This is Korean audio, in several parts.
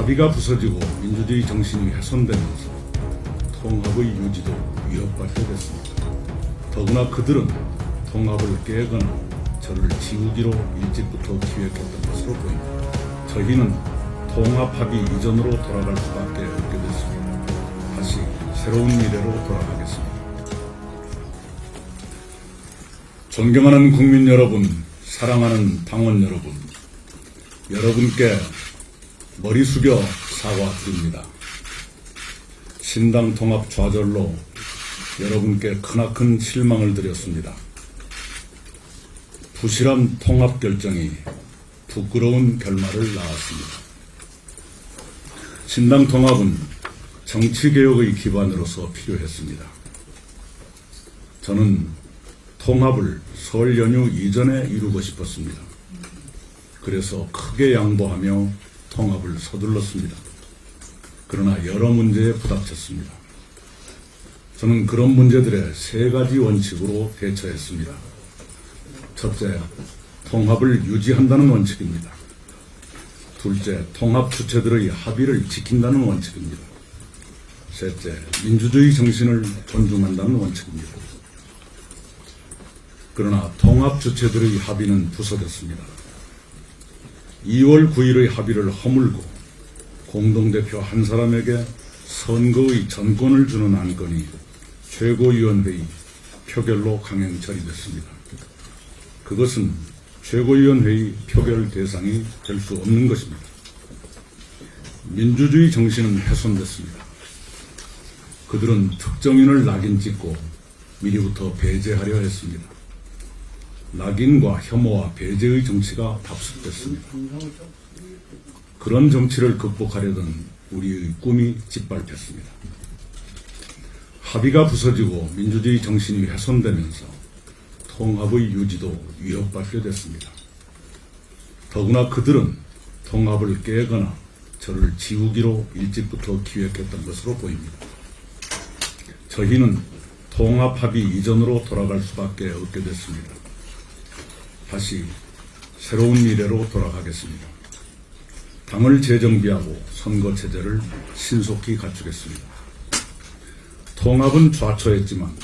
합의가 부서지고 민주주의 정신이 훼손되면서 통합의 유지도 위협받게 됐습니다. 더구나 그들은 통합을 깨거나 저를 지우기로 일찍부터 기획했던 것으로 보입니다. 저희는 통합 합의 이전으로 돌아갈 수밖에 없게 됐습니다. 다시 새로운 미래로 돌아가겠습니다. 존경하는 국민 여러분, 사랑하는 당원 여러분, 여러분께 머리 숙여 사과드립니다. 신당 통합 좌절로 여러분께 크나큰 실망을 드렸습니다. 부실한 통합 결정이 부끄러운 결말을 낳았습니다. 신당 통합은 정치개혁의 기반으로서 필요했습니다. 저는 통합을 설 연휴 이전에 이루고 싶었습니다. 그래서 크게 양보하며 통합을 서둘렀습니다. 그러나 여러 문제에 부닥쳤습니다. 저는 그런 문제들에 세 가지 원칙으로 대처했습니다. 첫째, 통합을 유지한다는 원칙입니다. 둘째, 통합 주체들의 합의를 지킨다는 원칙입니다. 셋째, 민주주의 정신을 존중한다는 원칙입니다. 그러나 통합 주체들의 합의는 부서졌습니다. 2월 9일의 합의를 허물고 공동대표 한 사람에게 선거의 전권을 주는 안건이 최고위원회의 표결로 강행 처리됐습니다. 그것은 최고위원회의 표결 대상이 될 수 없는 것입니다. 민주주의 정신은 훼손됐습니다. 그들은 특정인을 낙인 찍고 미리부터 배제하려 했습니다. 낙인과 혐오와 배제의 정치가 답습됐습니다. 그런 정치를 극복하려던 우리의 꿈이 짓밟혔습니다. 합의가 부서지고 민주주의 정신이 훼손되면서 통합의 유지도 위협받게 됐습니다. 더구나 그들은 통합을 깨거나 저를 지우기로 일찍부터 기획했던 것으로 보입니다. 저희는 통합 합의 이전으로 돌아갈 수밖에 없게 됐습니다. 다시 새로운 미래로 돌아가겠습니다. 당을 재정비하고 선거 체제를 신속히 갖추겠습니다. 통합은 좌초했지만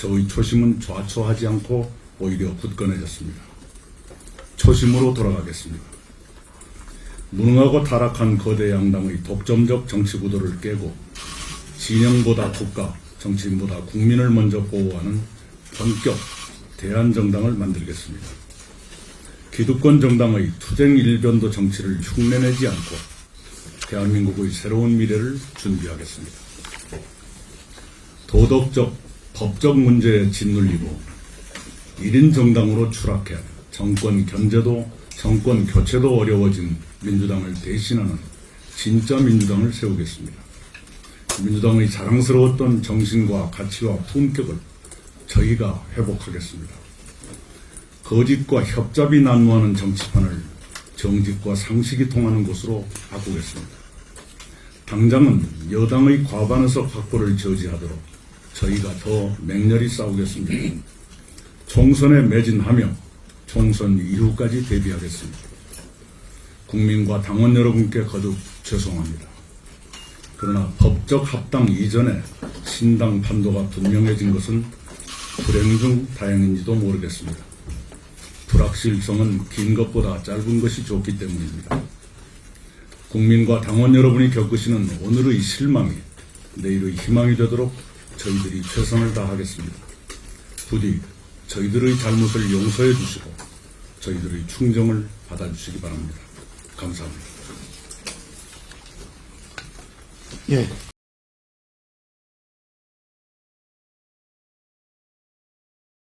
저의 초심은 좌초하지 않고 오히려 굳건해졌습니다. 초심으로 돌아가겠습니다. 무능하고 타락한 거대 양당의 독점적 정치 구도를 깨고 진영보다 국가, 정치인보다 국민을 먼저 보호하는 본격 대한정당을 만들겠습니다. 기득권 정당의 투쟁 일변도 정치를 흉내내지 않고 대한민국의 새로운 미래를 준비하겠습니다. 도덕적, 법적 문제에 짓눌리고 1인 정당으로 추락해 정권 견제도 정권 교체도 어려워진 민주당을 대신하는 진짜 민주당을 세우겠습니다. 민주당의 자랑스러웠던 정신과 가치와 품격을 저희가 회복하겠습니다. 거짓과 협잡이 난무하는 정치판을 정직과 상식이 통하는 곳으로 바꾸겠습니다. 당장은 여당의 과반의석 확보를 저지하도록 저희가 더 맹렬히 싸우겠습니다. 총선에 매진하며 총선 이후까지 대비하겠습니다. 국민과 당원 여러분께 거듭 죄송합니다. 그러나 법적 합당 이전에 신당 판도가 분명해진 것은 불행 중 다행인지도 모르겠습니다. 불확실성은 긴 것보다 짧은 것이 좋기 때문입니다. 국민과 당원 여러분이 겪으시는 오늘의 실망이 내일의 희망이 되도록 저희들이 최선을 다하겠습니다. 부디 저희들의 잘못을 용서해 주시고 저희들의 충정을 받아주시기 바랍니다. 감사합니다. 예,